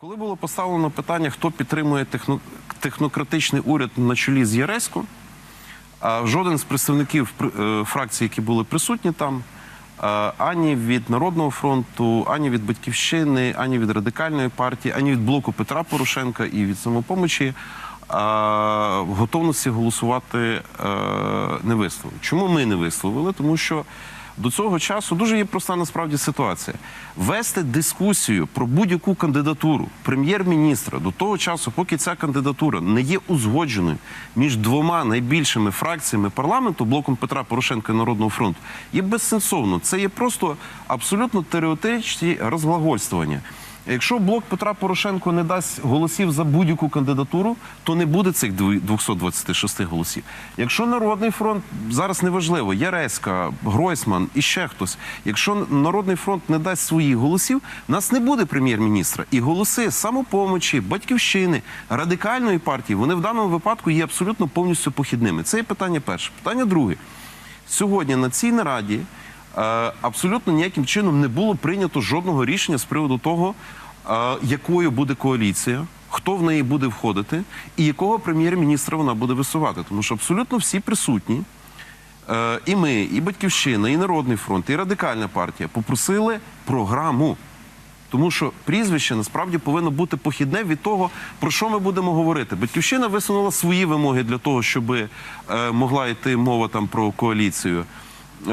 Коли було поставлено питання, хто підтримує техно- технократичний уряд на чолі з Єресько, а жоден з представників пр- е, які були присутні там, е, ані від Народного фронту, ані від Батьківщини, ані від радикальної партії, ані від блоку Петра Порошенка і від самопомочі е, готовності голосувати не висловили. Чому ми не висловили? Тому що до цього часу дуже є проста насправді ситуація. Вести дискусію про будь-яку кандидатуру прем'єр-міністра до того часу, поки ця кандидатура не є узгодженою між двома найбільшими фракціями парламенту, блоком Петра Порошенка і Народного фронту, є безсенсовно. Це є просто абсолютно теоретичні розглагольствування. Якщо блок Петра Порошенко не дасть голосів за будь-яку кандидатуру, то не буде цих дві- 226 голосів. Якщо Народний фронт зараз неважливо, Яреська, Гройсман і ще хтось. Якщо Народний фронт не дасть своїх голосів, нас не буде прем'єр-міністра. І голоси самопомочі, батьківщини, радикальної партії, вони в даному випадку є абсолютно повністю похідними. Це є питання перше. Питання друге. Сьогодні на цій нараді абсолютно ніяким чином не було прийнято жодного рішення з приводу того, е, якою буде коаліція, хто в неї буде входити, і якого прем'єр-міністра вона буде висувати. Тому що абсолютно всі присутні, е, і ми, і Батьківщина, і Народний фронт, і Радикальна партія попросили програму. Тому що прізвище насправді повинно бути похідне від того, про що ми будемо говорити. Батьківщина висунула свої вимоги для того, щоб е, могла йти мова там про коаліцію. Е,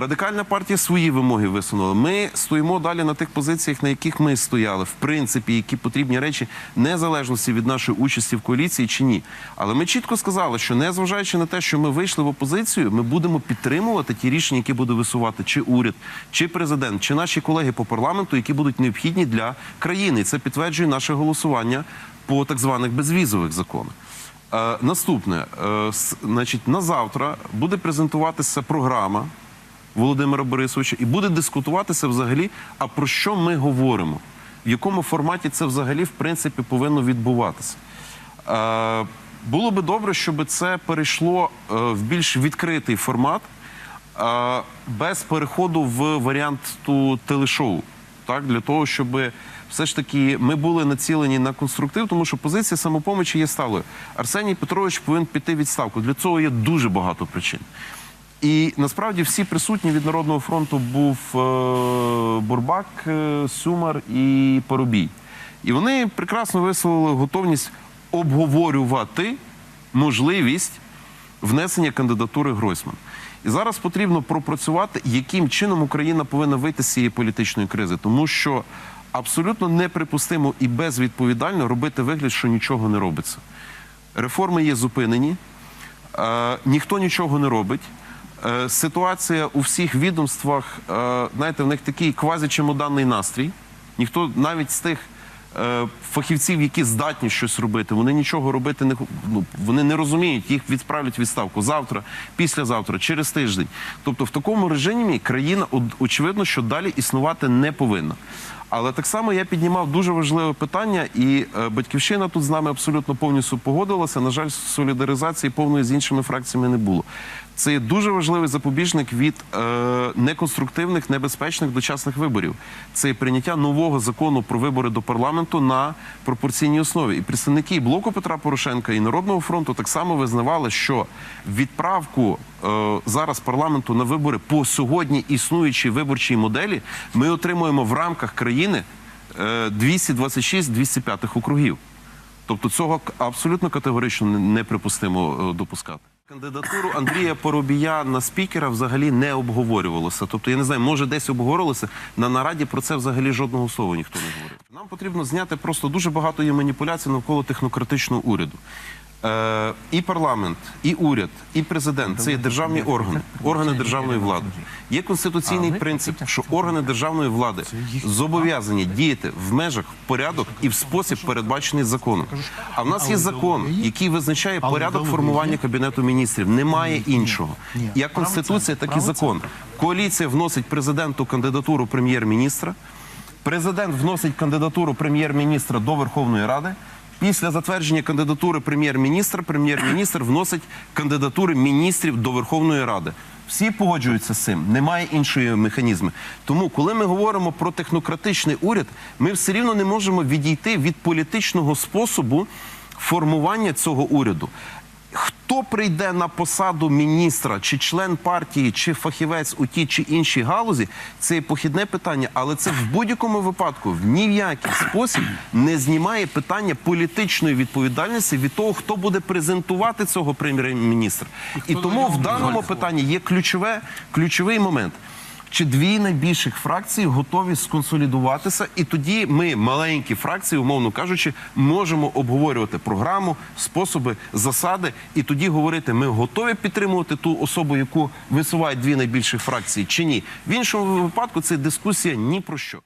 Радикальна партія свої вимоги висунула. Ми стоїмо далі на тих позиціях, на яких ми стояли, в принципі, які потрібні речі, незалежності від нашої участі в коаліції чи ні. Але ми чітко сказали, що незважаючи на те, що ми вийшли в опозицію, ми будемо підтримувати ті рішення, які буде висувати чи уряд, чи президент, чи наші колеги по парламенту, які будуть необхідні для країни. І це підтверджує наше голосування по так званих безвізових законах. Е, наступне, е, значить, на завтра буде презентуватися програма Володимира Борисовича і буде дискутуватися взагалі, а про що ми говоримо, в якому форматі це взагалі в принципі повинно відбуватися. Е, було би добре, щоб це перейшло е, в більш відкритий формат, е, без переходу в варіант ту телешоу. Так, для того, щоб все ж таки ми були націлені на конструктив, тому що позиція самопомочі є сталою. Арсеній Петрович повинен піти відставку. Для цього є дуже багато причин. І насправді всі присутні від Народного фронту був е, Бурбак, е, Сюмар і Поробій. І вони прекрасно висловили готовність обговорювати можливість внесення кандидатури Гройсман. І зараз потрібно пропрацювати, яким чином Україна повинна вийти з цієї політичної кризи, тому що абсолютно неприпустимо і безвідповідально робити вигляд, що нічого не робиться. Реформи є зупинені, е, ніхто нічого не робить. Е, ситуація у всіх відомствах, е, знаєте, в них такий квазічемоданний настрій. Ніхто навіть з тих фахівців, які здатні щось робити, вони нічого робити не ну, вони не розуміють, їх відправлять відставку завтра, післязавтра, через тиждень. Тобто, в такому режимі країна очевидно, що далі існувати не повинна. Але так само я піднімав дуже важливе питання, і е, батьківщина тут з нами абсолютно повністю погодилася. На жаль, солідаризації повної з іншими фракціями не було. Це є дуже важливий запобіжник від е, неконструктивних, небезпечних дочасних виборів. Це є прийняття нового закону про вибори до парламенту на пропорційній основі. І представники блоку Петра Порошенка і Народного фронту так само визнавали, що відправку зараз парламенту на вибори по сьогодні існуючій виборчій моделі ми отримуємо в рамках країни е, 226-205 округів. Тобто цього абсолютно категорично не- неприпустимо е, допускати. Кандидатуру Андрія Поробія на спікера взагалі не обговорювалося. Тобто, я не знаю, може десь обговорювалося. На нараді про це взагалі жодного слова ніхто не говорив. Нам потрібно зняти просто дуже багато є маніпуляцій навколо технократичного уряду. Е, і парламент, і уряд, і президент це є державні органи, органи державної влади. Є конституційний принцип, що органи державної влади зобов'язані діяти в межах, в порядок і в спосіб, передбачений законом. А в нас є закон, який визначає порядок формування кабінету міністрів. Немає іншого. Як конституція, так і закон. Коаліція вносить президенту кандидатуру прем'єр-міністра. Президент вносить кандидатуру прем'єр-міністра до Верховної Ради. Після затвердження кандидатури прем'єр-міністра, прем'єр-міністр вносить кандидатури міністрів до Верховної Ради. Всі погоджуються з цим. Немає іншої механізми. Тому, коли ми говоримо про технократичний уряд, ми все рівно не можемо відійти від політичного способу формування цього уряду. Хто прийде на посаду міністра, чи член партії, чи фахівець у тій чи іншій галузі, це похідне питання, але це в будь-якому випадку в ні в який спосіб не знімає питання політичної відповідальності від того, хто буде презентувати цього прем'єр-міністра. І тому в даному питанні є ключове, ключовий момент. Чи дві найбільших фракції готові сконсолідуватися, і тоді ми, маленькі фракції, умовно кажучи, можемо обговорювати програму, способи, засади, і тоді говорити, ми готові підтримувати ту особу, яку висувають дві найбільших фракції, чи ні. В іншому випадку це дискусія ні про що.